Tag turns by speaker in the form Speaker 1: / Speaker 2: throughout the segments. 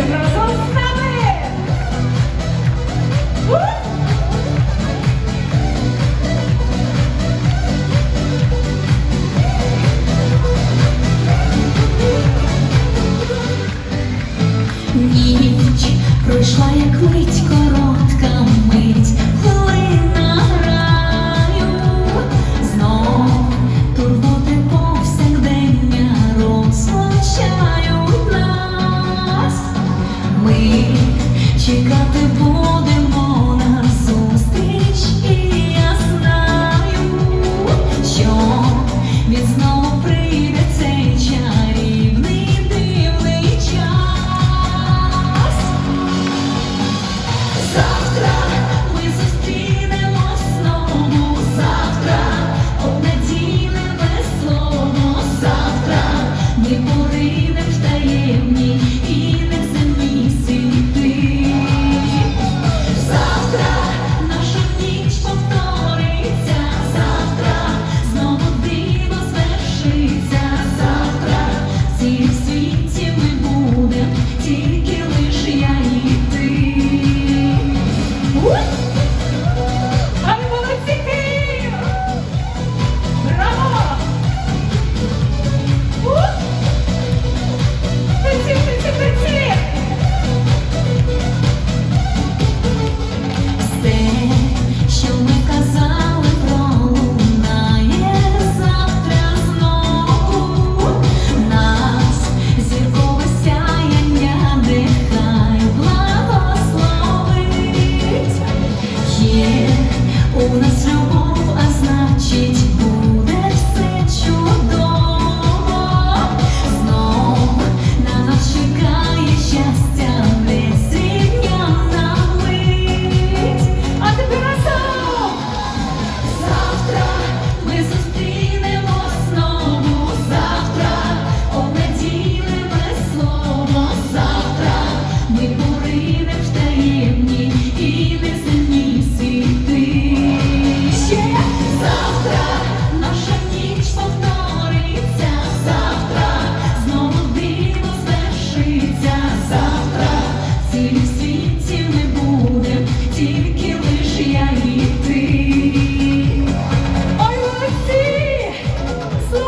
Speaker 1: разом!
Speaker 2: Ніч пройшла як мить,
Speaker 1: the boy.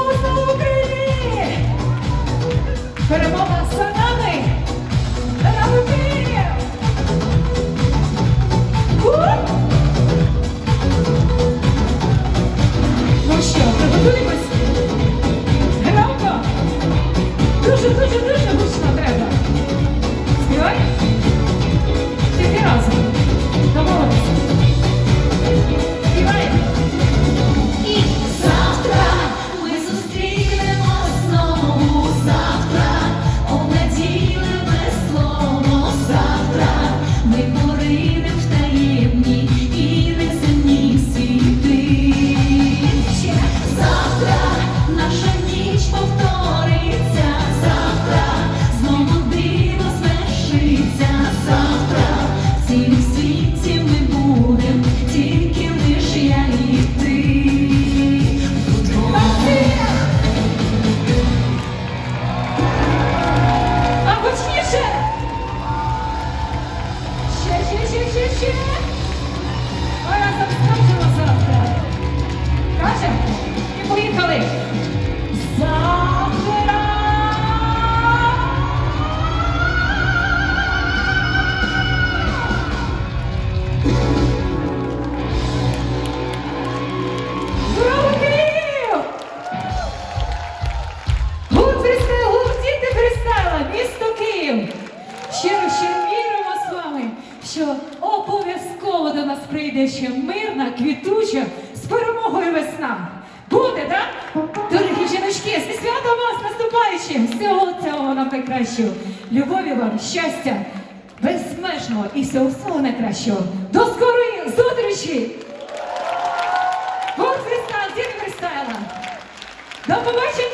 Speaker 1: Слава слава Україні! Перемога за нами! Нами Ну що, приготуємось? Громко! Дуже, дуже, дуже! прийде ще мирна, квітуча, з перемогою весна. Буде, так? Дорогі жіночки, зі святом вас наступаючим! Всього цього нам найкращого. Любові вам, щастя, безмежного і всього всього найкращого. До скорої зустрічі! Бог Христа, діти Христайла! До побачення!